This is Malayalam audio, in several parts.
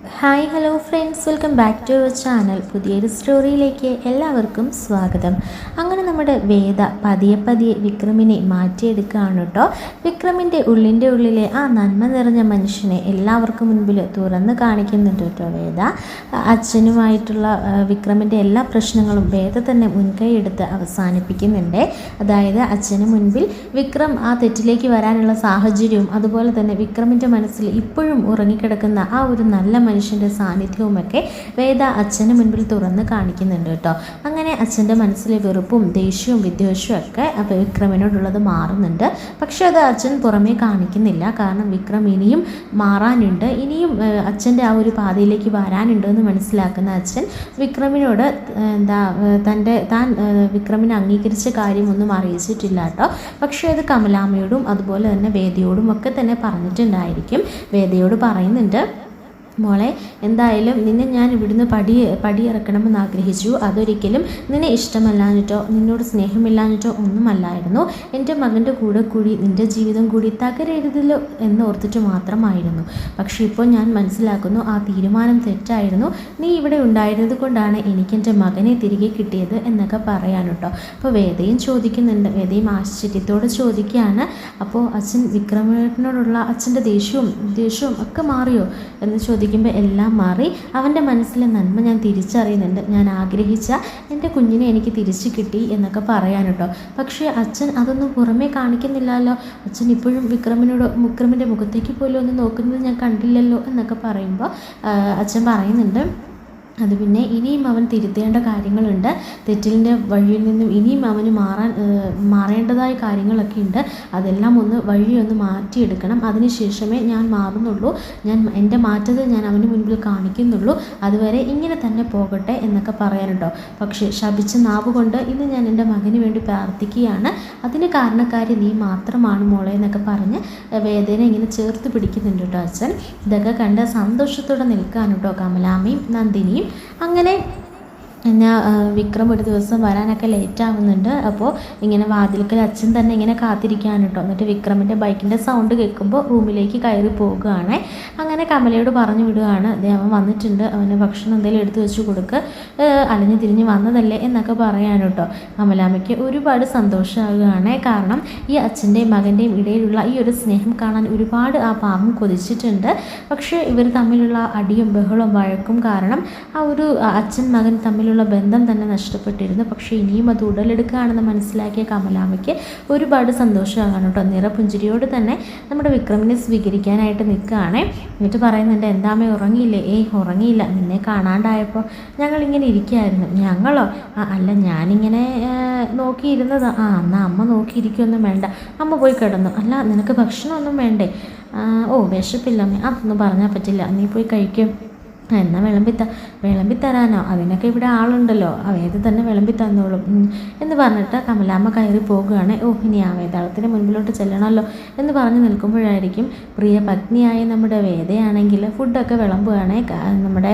Hi hello friends. Welcome back to our channel. പുതിയൊരു സ്റ്റോറിയിലേക്ക് എല്ലാവർക്കും സ്വാഗതം. അങ്ങനെ നമ്മുടെ വേദ പതിയെ പതിയെ വിക്രമിനെ മാറ്റിയെടുക്കുകയാണ് കേട്ടോ. വിക്രമിന്റെ ഉള്ളിന്റെ ഉള്ളിലെ ആ നന്മ നിറഞ്ഞ മനുഷ്യനെ എല്ലാവർക്കും മുൻപിൽ തുറന്ന് കാണിക്കുന്നുണ്ട് കേട്ടോ വേദ. അച്ഛനുമായിട്ടുള്ള വിക്രമിന്റെ എല്ലാ പ്രശ്നങ്ങളും വേദ തന്നെ മുൻകൈ എടുത്ത് അവസാനിപ്പിക്കുന്നുണ്ട്. അതായത് അച്ഛന് മുൻപിൽ വിക്രം ആ തെറ്റിലേക്ക് വരാനുള്ള സാഹചര്യവും അതുപോലെ തന്നെ വിക്രമിന്റെ മനസ്സിൽ ഇപ്പോഴും ഉറങ്ങിക്കിടക്കുന്ന ആ ഒരു നല്ല മനുഷ്യന്റെ സാന്നിധ്യവുമൊക്കെ വേദ അച്ഛന് മുൻപിൽ തുറന്ന് കാണിക്കുന്നുണ്ട് കേട്ടോ. അങ്ങനെ അച്ഛന്റെ മനസ്സിലെ വെറുപ്പും ദേഷ്യവും വിദ്വേഷവും ഒക്കെ വിക്രമിനോടുള്ളത് മാറുന്നുണ്ട്. പക്ഷെ അത് അച്ഛൻ പുറമേ കാണിക്കുന്നില്ല. കാരണം വിക്രം ഇനിയും മാറാനുണ്ട്. ഇനിയും അച്ഛന്റെ ആ ഒരു പാതയിലേക്ക് വരാനുണ്ട് എന്ന് മനസ്സിലാക്കുന്ന അച്ഛൻ വിക്രമിനോട് എന്താ തന്റെ താൻ വിക്രമിനെ അംഗീകരിച്ച കാര്യമൊന്നും അറിയിച്ചിട്ടില്ല കേട്ടോ. പക്ഷേ അത് കമലാമയോടും അതുപോലെ തന്നെ വേദിയോടും ഒക്കെ തന്നെ പറഞ്ഞിട്ടുണ്ടായിരിക്കും. വേദിയോട് പറയുന്നുണ്ട് മോളെ എന്തായാലും നിന്നെ ഞാൻ ഇവിടുന്ന് പടി പടിയിറക്കണമെന്ന് ആഗ്രഹിച്ചു. അതൊരിക്കലും നിന്നെ ഇഷ്ടമല്ലാഞ്ഞിട്ടോ നിന്നോട് സ്നേഹമില്ലാഞ്ഞിട്ടോ ഒന്നുമല്ലായിരുന്നു. എന്റെ മകന്റെ കൂടെ കൂടി നിന്റെ ജീവിതം കൂടി തകരരുതല്ലോ എന്ന് ഓർത്തിട്ട് മാത്രമായിരുന്നു. പക്ഷേ ഇപ്പോൾ ഞാൻ മനസ്സിലാക്കുന്നു ആ തീരുമാനം തെറ്റായിരുന്നു. നീ ഇവിടെ ഉണ്ടായിരുന്നത് കൊണ്ടാണ് എനിക്ക് എന്റെ മകനെ തിരികെ കിട്ടിയത് എന്നൊക്കെ പറയാൻ കേട്ടോ അപ്പോൾ വേദയും ചോദിക്കുന്നുണ്ട് വേദയും ആശ്ചര്യത്തോടെ ചോദിക്കുകയാണ് അപ്പോൾ അച്ഛൻ വിക്രമേട്ടനോടുള്ള അച്ഛന്റെ ദേഷ്യവും ദേഷ്യവും ഒക്കെ മാറിയോ? എന്ന് ചോദിക്കുമ്പോൾ എല്ലാം മാറി. അവന്റെ മനസ്സിലെ നന്മ ഞാൻ തിരിച്ചറിയുന്നുണ്ട്. ഞാൻ ആഗ്രഹിച്ച എന്റെ കുഞ്ഞിനെ എനിക്ക് തിരിച്ചു കിട്ടി എന്നൊക്കെ പറയാൻ കേട്ടോ പക്ഷേ അച്ഛൻ അതൊന്നും പുറമേ കാണിക്കുന്നില്ലല്ലോ. അച്ഛൻ ഇപ്പോഴും വിക്രമിനോട് വിക്രമിന്റെ മുഖത്തേക്ക് പോലും ഒന്ന് നോക്കുന്നത് ഞാൻ കണ്ടില്ലല്ലോ എന്നൊക്കെ പറയുമ്പോൾ അച്ഛൻ പറയുന്നുണ്ട്. അത് പിന്നെ ഇനിയും അവൻ തിരുത്തേണ്ട കാര്യങ്ങളുണ്ട്. തെറ്റിലിന്റെ വഴിയിൽ നിന്നും ഇനിയും അവന് മാറാൻ മാറേണ്ടതായ കാര്യങ്ങളൊക്കെ ഉണ്ട്. അതെല്ലാം ഒന്ന് വഴിയൊന്ന് മാറ്റിയെടുക്കണം. അതിനുശേഷമേ ഞാൻ മാറുന്നുള്ളൂ. ഞാൻ എന്റെ മാറ്റത്തെ ഞാൻ അവന് മുൻപിൽ കാണിക്കുന്നുള്ളൂ. അതുവരെ ഇങ്ങനെ തന്നെ പോകട്ടെ എന്നൊക്കെ പറയാനുണ്ടോ? പക്ഷേ ശപിച്ച നാവ് കൊണ്ട് ഇന്ന് ഞാൻ എന്റെ മകന് വേണ്ടി പ്രാർത്ഥിക്കുകയാണ്. അതിന് കാരണക്കാരി നീ മാത്രമാണ് മോളെ എന്നൊക്കെ പറഞ്ഞ് വേദന ഇങ്ങനെ ചേർത്ത് പിടിക്കുന്നുണ്ട് കേട്ടോ അച്ഛൻ. ഇതൊക്കെ കണ്ട് സന്തോഷത്തോടെ നിൽക്കാൻ കേട്ടോ കമലാമ്മയും നന്ദിനിയും? അങ്ങനെ ഞാൻ വിക്രം ഒരു ദിവസം വരാനൊക്കെ ലേറ്റ് ആവുന്നുണ്ട്. അപ്പോൾ ഇങ്ങനെ വാതിൽക്കൽ അച്ഛൻ തന്നെ ഇങ്ങനെ കാത്തിരിക്കുകയാണ് കേട്ടോ എന്നിട്ട് വിക്രമിന്റെ ബൈക്കിന്റെ സൗണ്ട് കേൾക്കുമ്പോൾ റൂമിലേക്ക് കയറി പോവുകയാണ് അങ്ങനെ കമലയോട് പറഞ്ഞു വിടുകയാണ് അവൻ വന്നിട്ടുണ്ട്. അവന് ഭക്ഷണം എന്തെങ്കിലും എടുത്തു വെച്ച് കൊടുക്ക്. അലഞ്ഞു തിരിഞ്ഞ് വന്നതല്ലേ എന്നൊക്കെ പറയാൻ കേട്ടോ കമലാമ്മയ്ക്ക് ഒരുപാട് സന്തോഷമാകുകയാണ് കാരണം ഈ അച്ഛന്റെയും മകന്റെയും ഇടയിലുള്ള ഈ ഒരു സ്നേഹം കാണാൻ ഒരുപാട് ആ പാവം കൊതിച്ചിട്ടുണ്ട്. പക്ഷേ ഇവർ തമ്മിലുള്ള അടിയും ബഹളവും വഴക്കും കാരണം ആ ഒരു അച്ഛൻ മകൻ തമ്മിലുള്ള ബന്ധം തന്നെ നഷ്ടപ്പെട്ടിരുന്നു. പക്ഷേ ഇനിയും അത് ഉടലെടുക്കുകയാണെന്ന് മനസ്സിലാക്കിയ കമലാമയ്ക്ക് ഒരുപാട് സന്തോഷമാണ് കേട്ടോ. നിറപുഞ്ചിരിയോട് തന്നെ നമ്മുടെ വിക്രമിനെ സ്വീകരിക്കാനായിട്ട് നിൽക്കുകയാണ്. എന്നിട്ട് പറയുന്നുണ്ട് എന്താമേ ഉറങ്ങിയില്ലേ? ഏയ് ഉറങ്ങിയില്ല. നിന്നെ കാണാണ്ടായപ്പോൾ ഞങ്ങളിങ്ങനെ ഇരിക്കുകയായിരുന്നു ഞങ്ങളോ? അല്ല ഞാനിങ്ങനെ നോക്കിയിരുന്നത്. ആ എന്നാൽ അമ്മ നോക്കിയിരിക്കുകയൊന്നും വേണ്ട. അമ്മ പോയി കിടന്നു. അല്ല നിനക്ക് ഭക്ഷണമൊന്നും വേണ്ടേ? ഓ ഓ വിശപ്പില്ലമ്മേ അതൊന്നും പറഞ്ഞാൽ പറ്റില്ല. നീ പോയി കഴിക്കും. ആ, എന്നാ വിളമ്പിത്ത വിളമ്പി തരാനോ? അതിനൊക്കെ ഇവിടെ ആളുണ്ടല്ലോ. അവേത് തന്നെ വിളമ്പി തന്നോളും. എന്ന് പറഞ്ഞിട്ട് കമലാമ്മ കയറി പോകുകയാണ്. ഓ ഇനി ആ വേതാളത്തിന് മുൻപിലോട്ട് ചെല്ലണമല്ലോ എന്ന് പറഞ്ഞ് നിൽക്കുമ്പോഴായിരിക്കും പ്രിയ പത്നിയായ നമ്മുടെ വേദയാണെങ്കിൽ ഫുഡൊക്കെ വിളമ്പുകയാണ്. നമ്മുടെ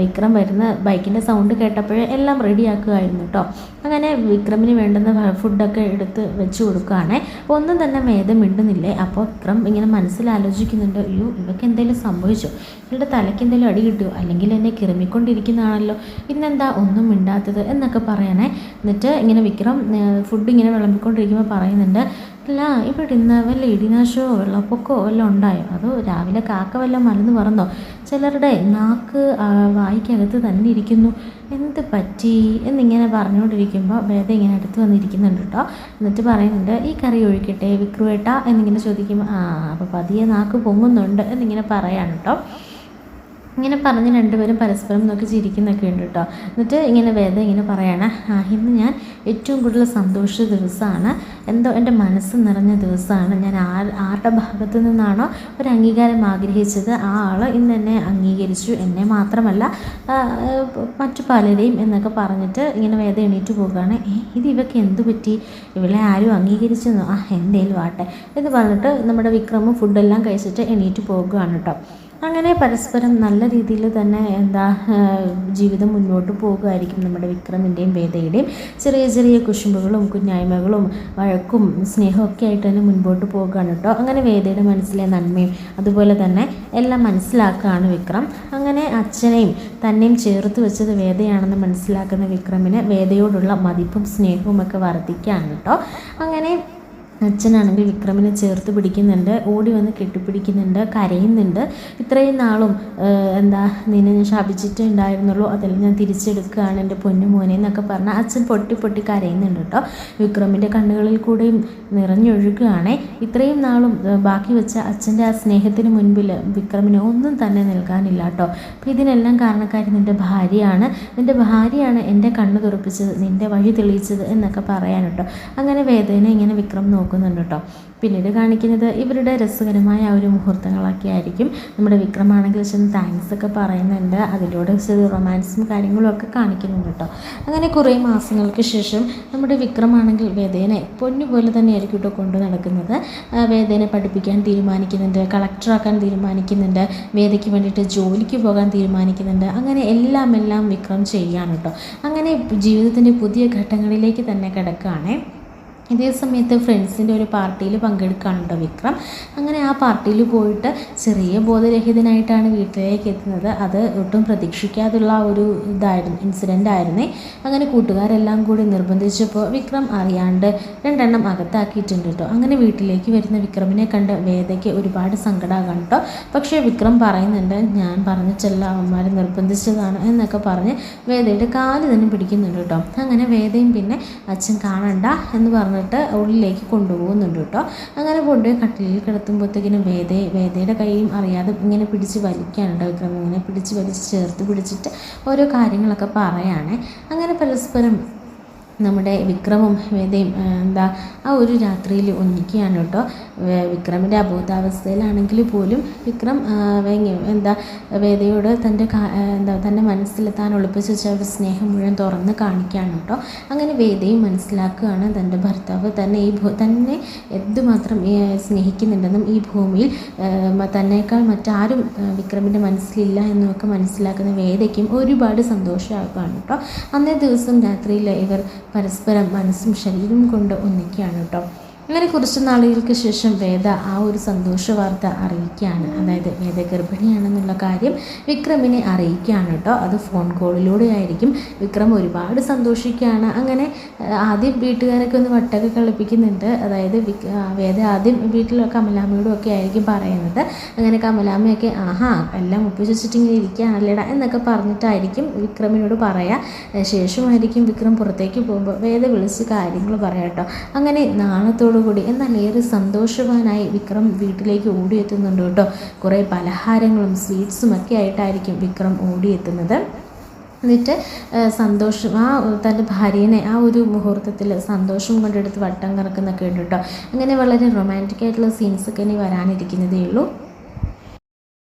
വിക്രം വരുന്ന ബൈക്കിന്റെ സൗണ്ട് കേട്ടപ്പോഴേ എല്ലാം റെഡിയാക്കുകയായിരുന്നു കേട്ടോ അങ്ങനെ വിക്രമിന് വേണ്ടുന്ന ഫുഡൊക്കെ എടുത്ത് വെച്ച് കൊടുക്കുകയാണ്. ഒന്നും തന്നെ വേദം മിണ്ടുന്നില്ലേ? അപ്പോൾ വിക്രം ഇങ്ങനെ മനസ്സിൽ ആലോചിക്കുന്നുണ്ട് അയ്യോ ഇവക്ക് എന്തെങ്കിലും സംഭവിച്ചോ? ഇവരുടെ തലയ്ക്ക് എന്തെങ്കിലും അടി അല്ലെങ്കിൽ എന്നെ കിറമിക്കൊണ്ടിരിക്കുന്നതാണല്ലോ. ഇന്നെന്താ ഒന്നും മിണ്ടാത്തത് എന്നൊക്കെ പറയണേ. എന്നിട്ട് ഇങ്ങനെ വിക്രം ഫുഡ് ഇങ്ങനെ വിളമ്പിക്കൊണ്ടിരിക്കുമ്പോൾ പറയുന്നുണ്ട് അല്ല ഇവിടെ ഇന്ന് വല്ല ഇടിനാശമോ വെള്ളപ്പൊക്കമോ വല്ലതും ഉണ്ടായോ? അതോ രാവിലെ കാക്ക വല്ല മലന്ന് പറന്നോ? ചിലരുടെ നാക്ക് വായിക്കകത്ത് തന്നെ ഇരിക്കുന്നു. എന്ത് പറ്റി? എന്നിങ്ങനെ പറഞ്ഞുകൊണ്ടിരിക്കുമ്പോൾ വേദ ഇങ്ങനെ അടുത്ത് വന്നിരിക്കുന്നുണ്ട് കേട്ടോ. എന്നിട്ട് പറയുന്നുണ്ട് ഈ കറി ഒഴിക്കട്ടെ വിക്രുവേട്ട എന്നിങ്ങനെ ചോദിക്കുമ്പോൾ ആ അപ്പോൾ പതിയെ നാക്ക് പൊങ്ങുന്നുണ്ട് എന്നിങ്ങനെ പറയാണ് കേട്ടോ. ഇങ്ങനെ പറഞ്ഞ് രണ്ടുപേരും പരസ്പരം നോക്കി ചിരിക്കുന്നൊക്കെ ഉണ്ട് കേട്ടോ. എന്നിട്ട് ഇങ്ങനെ വേദ ഇങ്ങനെ പറയുകയാണ് ഇന്ന് ഞാൻ ഏറ്റവും കൂടുതൽ സന്തോഷ ദിവസമാണ്. എന്തോ എന്റെ മനസ്സ് നിറഞ്ഞ ദിവസമാണ്. ഞാൻ ആ ആരുടെ ഭാഗത്തു നിന്നാണോ ഒരു അംഗീകാരം ആഗ്രഹിച്ചത്? ആ ആൾ ഇന്ന് എന്നെ അംഗീകരിച്ചു. എന്നെ മാത്രമല്ല മറ്റു പലരെയും എന്നൊക്കെ പറഞ്ഞിട്ട് ഇങ്ങനെ വേദ എണീറ്റ് പോവുകയാണ്. ഇത് ഇവയ്ക്ക് എന്തു പറ്റി? ഇവളെ ആരും അംഗീകരിച്ചെന്നോ? ആ എന്തേലും ആട്ടെ എന്ന് പറഞ്ഞിട്ട് നമ്മുടെ വിക്രമും ഫുഡെല്ലാം കഴിച്ചിട്ട് എണീറ്റ് പോകുകയാണ് കേട്ടോ. അങ്ങനെ പരസ്പരം നല്ല രീതിയിൽ തന്നെ എന്താ ജീവിതം മുന്നോട്ട് പോകുമായിരിക്കും നമ്മുടെ വിക്രമിന്റെയും വേദയുടെയും. ചെറിയ ചെറിയ കുശുമ്പുകളും കുഞ്ഞായ്മകളും വഴക്കും സ്നേഹമൊക്കെ ആയിട്ട് തന്നെ മുൻപോട്ട് പോകുകയാണ് കേട്ടോ. അങ്ങനെ വേദയുടെ മനസ്സിലെ നന്മയും അതുപോലെ തന്നെ എല്ലാം മനസ്സിലാക്കുകയാണ് വിക്രം. അങ്ങനെ അച്ഛനെയും തന്നെയും ചേർത്ത് വെച്ചത് വേദയാണെന്ന് മനസ്സിലാക്കുന്ന വിക്രമിന് വേദയോടുള്ള മതിപ്പും സ്നേഹവും ഒക്കെ വർദ്ധിക്കുകയാണ് കേട്ടോ. അങ്ങനെ അച്ഛനാണെങ്കിൽ വിക്രമിനെ ചേർത്ത് പിടിക്കുന്നുണ്ട് ഓടി വന്ന് കെട്ടിപ്പിടിക്കുന്നുണ്ട് കരയുന്നുണ്ട്. ഇത്രയും നാളും എന്താ നിന്നെ ഞാൻ ശാപിച്ചിട്ടേ ഉണ്ടായിരുന്നുള്ളൂ. അതെല്ലാം ഞാൻ തിരിച്ചെടുക്കുകയാണ് എന്റെ പൊന്നു മോനെ എന്നൊക്കെ പറഞ്ഞാൽ അച്ഛൻ പൊട്ടി പൊട്ടി കരയുന്നുണ്ട് കേട്ടോ. വിക്രമിന്റെ കണ്ണുകളിൽ കൂടെയും നിറഞ്ഞൊഴുകുകയാണേ. ഇത്രയും നാളും ബാക്കി വെച്ച അച്ഛന്റെ ആ സ്നേഹത്തിന് മുൻപിൽ വിക്രമിന് ഒന്നും തന്നെ നൽകാനില്ല കേട്ടോ. അപ്പോൾ ഇതിനെല്ലാം കാരണക്കാരി നിന്റെ ഭാര്യയാണ്. നിന്റെ ഭാര്യയാണ് എന്റെ കണ്ണ് തുറപ്പിച്ചത് നിന്റെ വഴി തെളിയിച്ചത് എന്നൊക്കെ പറയാൻ കേട്ടോ. അങ്ങനെ വേദന ഇങ്ങനെ വിക്രം നോക്കും നോക്കുന്നുണ്ട് കേട്ടോ പിന്നീട് കാണിക്കുന്നത് ഇവരുടെ രസകരമായ ആ ഒരു മുഹൂർത്തങ്ങളൊക്കെ ആയിരിക്കും. നമ്മുടെ വിക്രമാണെങ്കിൽ ചെന്ന് താങ്ക്സ് ഒക്കെ പറയുന്നുണ്ട്. അതിലൂടെ ചെറിയ റൊമാൻസും കാര്യങ്ങളും ഒക്കെ കാണിക്കുന്നുണ്ട് കേട്ടോ അങ്ങനെ കുറേ മാസങ്ങൾക്ക് ശേഷം നമ്മുടെ വിക്രമാണെങ്കിൽ വേദേനെ പൊന്നു പോലെ തന്നെയായിരിക്കും കേട്ടോ കൊണ്ടു നടക്കുന്നത്. വേദേനെ പഠിപ്പിക്കാൻ തീരുമാനിക്കുന്നുണ്ട് കളക്ടറാക്കാൻ തീരുമാനിക്കുന്നുണ്ട് വേദയ്ക്ക് വേണ്ടിയിട്ട് ജോലിക്ക് പോകാൻ തീരുമാനിക്കുന്നുണ്ട്. അങ്ങനെ എല്ലാം എല്ലാം വിക്രം ചെയ്യാണ് കേട്ടോ അങ്ങനെ ജീവിതത്തിന്റെ പുതിയ ഘട്ടങ്ങളിലേക്ക് തന്നെ കിടക്കുകയാണേ. ഇതേ സമയത്ത് ഫ്രണ്ട്സിന്റെ ഒരു പാർട്ടിയിൽ പങ്കെടുക്കുകയാണ് വിക്രം? അങ്ങനെ ആ പാർട്ടിയിൽ പോയിട്ട് ചെറിയ ബോധരഹിതനായിട്ടാണ് വീട്ടിലേക്ക് എത്തുന്നത്. അത് ഒട്ടും പ്രതീക്ഷിക്കാതുള്ള ഒരു ഇതായിരുന്നു ഇൻസിഡന്റ് ആയിരുന്നേ. അങ്ങനെ കൂട്ടുകാരെല്ലാം കൂടി നിർബന്ധിച്ചപ്പോൾ വിക്രം അറിയാണ്ട് രണ്ടെണ്ണം അകത്താക്കിയിട്ടുണ്ട് കേട്ടോ. അങ്ങനെ വീട്ടിലേക്ക് വരുന്ന വിക്രമിനെ കണ്ട് വേദയ്ക്ക് ഒരുപാട് സങ്കടമാകാണ് കേട്ടോ. പക്ഷേ വിക്രം പറയുന്നുണ്ട് ഞാൻ പറഞ്ഞിട്ടല്ല അവന്മാർ നിർബന്ധിച്ചതാണ് എന്നൊക്കെ പറഞ്ഞ് വേദയുടെ കാൽ തന്നെ പിടിക്കുന്നുണ്ട് കേട്ടോ. അങ്ങനെ വേദയും പിന്നെ അച്ഛൻ കാണണ്ട എന്ന് പറഞ്ഞ് പറഞ്ഞിട്ട് ഉള്ളിലേക്ക് കൊണ്ടുപോകുന്നുണ്ട് കേട്ടോ. അങ്ങനെ കൊണ്ടുപോയി കട്ടിലിൽ കിടത്തുമ്പോഴത്തേക്കിനും വേദ വേദയുടെ കൈയും അറിയാതെ ഇങ്ങനെ പിടിച്ച് വലിക്കാനുണ്ട് വിക്രം. ഇങ്ങനെ പിടിച്ച് വലിച്ച് ചേർത്ത് പിടിച്ചിട്ട് ഓരോ കാര്യങ്ങളൊക്കെ പറയുകയാണ് അങ്ങനെ പരസ്പരം നമ്മുടെ വിക്രമും വേദയും എന്താ ആ ഒരു രാത്രിയിൽ ഒന്നിക്കുകയാണ് കേട്ടോ. വിക്രമിന്റെ അബോധാവസ്ഥയിലാണെങ്കിൽ പോലും വിക്രം എന്താ വേദയോട് തന്റെ എന്താ തന്റെ മനസ്സിൽ താൻ ഒളിപ്പിച്ച് വെച്ച ഒരു സ്നേഹം മുഴുവൻ തുറന്ന് കാണിക്കുകയാണ് കേട്ടോ. അങ്ങനെ വേദയും മനസ്സിലാക്കുകയാണ് തന്റെ ഭർത്താവ് തന്നെ ഈ തന്നെ എന്തുമാത്രം സ്നേഹിക്കുന്നുണ്ടെന്നും ഈ ഭൂമിയിൽ തന്നേക്കാൾ മറ്റാരും വിക്രമിന്റെ മനസ്സിലില്ല എന്നൊക്കെ മനസ്സിലാക്കുന്ന വേദയ്ക്കും ഒരുപാട് സന്തോഷമാക്കുകയാണ് കേട്ടോ. അന്നേ ദിവസം രാത്രിയിൽ ഇവർ പരസ്പരം മനസ്സും ശരീരവും കൊണ്ട് ഒന്നിക്കുകയാണ് കേട്ടോ. അങ്ങനെ കുറച്ച് നാളുകൾക്ക് ശേഷം വേദ ആ ഒരു സന്തോഷ വാർത്ത അറിയിക്കുകയാണ്. അതായത് വേദ ഗർഭിണിയാണെന്നുള്ള കാര്യം വിക്രമിനെ അറിയിക്കുകയാണ് കേട്ടോ. അത് ഫോൺ കോളിലൂടെ ആയിരിക്കും വിക്രം ഒരുപാട് സന്തോഷിക്കുകയാണ്. അങ്ങനെ ആദ്യം വീട്ടുകാരൊക്കെ ഒന്ന് വട്ടൊക്കെ കളിപ്പിക്കുന്നുണ്ട്. അതായത് വേദ ആദ്യം വീട്ടിൽ കമലാമ്മയോടും ഒക്കെ ആയിരിക്കും പറയുന്നത്. അങ്ങനെ കമലാമ്മയൊക്കെ ആഹാ എല്ലാം ഒപ്പിച്ച് വെച്ചിട്ട് ഇങ്ങനെ ഇരിക്കുകയാണല്ലേടാ എന്നൊക്കെ പറഞ്ഞിട്ടായിരിക്കും വിക്രമിനോട് പറയുക ശേഷമായിരിക്കും വിക്രം പുറത്തേക്ക് പോകുമ്പോൾ വേദ വിളിച്ച് കാര്യങ്ങൾ പറയാം കേട്ടോ. അങ്ങനെ നാണത്തോടു കൂടി ഏറെ സന്തോഷവാനായി വിക്രം വീട്ടിലേക്ക് ഓടിയെത്തുന്നുണ്ട് കേട്ടോ. കുറേ പലഹാരങ്ങളും സ്വീറ്റ്സും ഒക്കെ ആയിട്ടായിരിക്കും വിക്രം ഓടിയെത്തുന്നത്. എന്നിട്ട് സന്തോഷം ആ തന്റെ ഭാര്യനെ ആ ഒരു മുഹൂർത്തത്തിൽ സന്തോഷം കൊണ്ടെടുത്ത് വട്ടം കറക്കുന്നൊക്കെ ഉണ്ട് കേട്ടോ. അങ്ങനെ വളരെ റൊമാന്റിക് ആയിട്ടുള്ള സീൻസൊക്കെ ഇനി വരാനിരിക്കുന്നതേ ഉള്ളൂ.